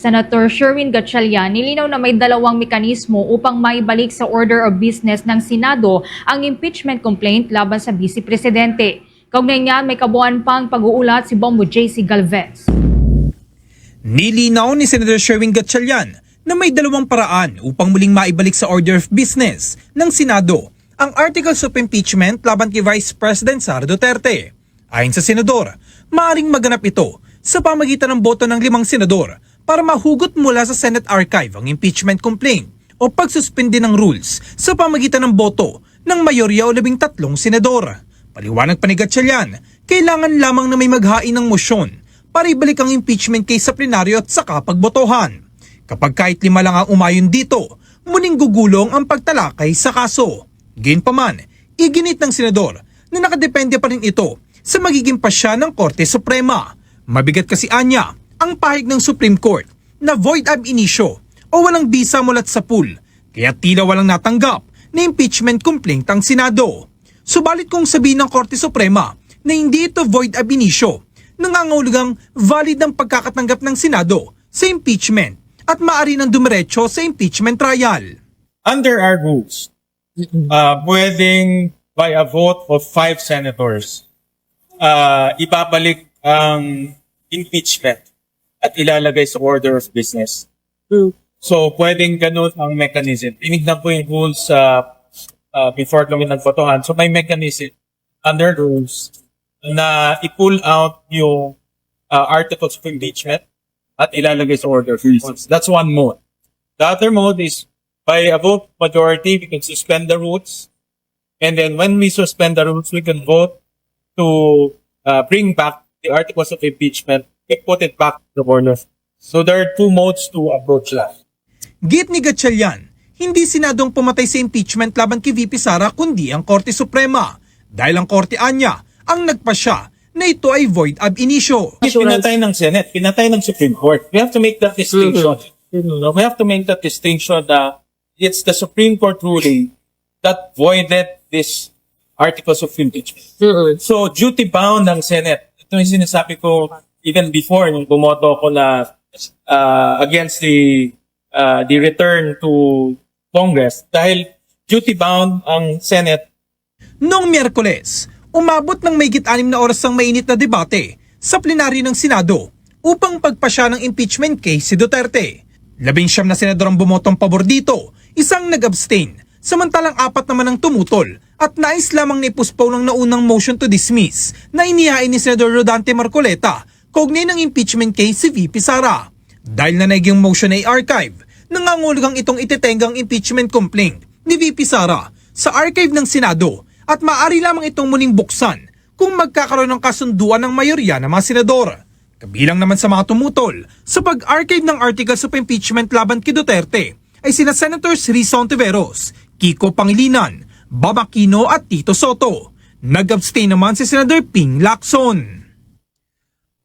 Senator Sherwin Gatchalian nilinaw na may dalawang mekanismo upang maibalik sa order of business ng Senado ang impeachment complaint laban sa Vice Presidente. Kaugnay niyan, may kabuuan pang pag-uulat si Bombo JC Galvez. Nilinaw ni Senator Sherwin Gatchalian na may dalawang paraan upang muling maibalik sa order of business ng Senado ang articles of impeachment laban kay Vice President Sara Duterte. Ayon sa senador, maaaring maganap ito sa pamagitan ng boto ng limang senador para mahugot mula sa Senate Archive ang impeachment complaint o pagsuspindi ng rules sa pamagitan ng boto ng mayorya o labing tatlong senador. Paliwanag pa ni Gatchalian, kailangan lamang na may maghain ng motion para ibalik ang impeachment case sa plenaryo at saka pagbotohan. Kapag kahit lima lang ang umayon dito, muling gugulong ang pagtalakay sa kaso. Gayunpaman, iginit ng senador na nakadepende pa rin ito sa magiging pasya ng Korte Suprema. Mabigat kasi anya ang pahig ng Supreme Court na void ab initio o walang bisa mulat sa pool kaya tila walang natanggap na impeachment complaint ang Senado. Subalit kung sabihin ng Korte Suprema na hindi ito void ab initio, nangangahulugang valid ang pagkakatanggap ng Senado sa impeachment at maaari ng dumiretso sa impeachment trial. under our rules, uh, pwedeng by a vote of five senators, uh, ibabalik ang impeachment at ilalagay sa order of business. So, pwedeng ganun ang mechanism. Tinignan po yung rules uh, uh, before kami nagbotohan. So, may mechanism under rules na i-pull out yung uh, articles of impeachment at ilalagay sa order of business. That's one mode. The other mode is by a vote majority, we can suspend the rules. And then when we suspend the rules, we can vote to uh, bring back the articles of impeachment and put it back to the order. So there are two modes to approach that. Git ni Gatchalian, hindi sinadong pumatay sa impeachment laban kay VP Sara kundi ang Korte Suprema dahil ang Korte Anya ang nagpasya na ito ay void ab initio. Pinatay ng Senate, pinatay ng Supreme Court. We have to make that distinction. We have to make that distinction that it's the Supreme Court ruling that voided this articles of impeachment. So, duty bound ng Senate. Ito yung sinasabi ko even before nung bumoto ako na uh, against the uh, the return to Congress dahil duty bound ang Senate Noong Miyerkules, umabot ng may anim na oras ang mainit na debate sa plenaryo ng Senado upang pagpasya ng impeachment case si Duterte. Labing siyam na senador ang bumotong pabor dito, isang nag-abstain, samantalang apat naman ang tumutol at nais lamang na ipuspone ng naunang motion to dismiss na inihain ni Senador Rodante Marcoleta kaugnay ng impeachment case si VP Sara. Dahil na yung motion ay archive, nangangulugang itong ititenggang impeachment complaint ni VP Sara sa archive ng Senado at maaari lamang itong muling buksan kung magkakaroon ng kasunduan ng mayorya ng mga senador. Kabilang naman sa mga tumutol sa pag-archive ng articles of impeachment laban kay Duterte ay sina Senators Rizzo Ontiveros, Kiko Pangilinan, Bam Aquino at Tito Soto. Nag-abstain naman si Senator Ping Lacson.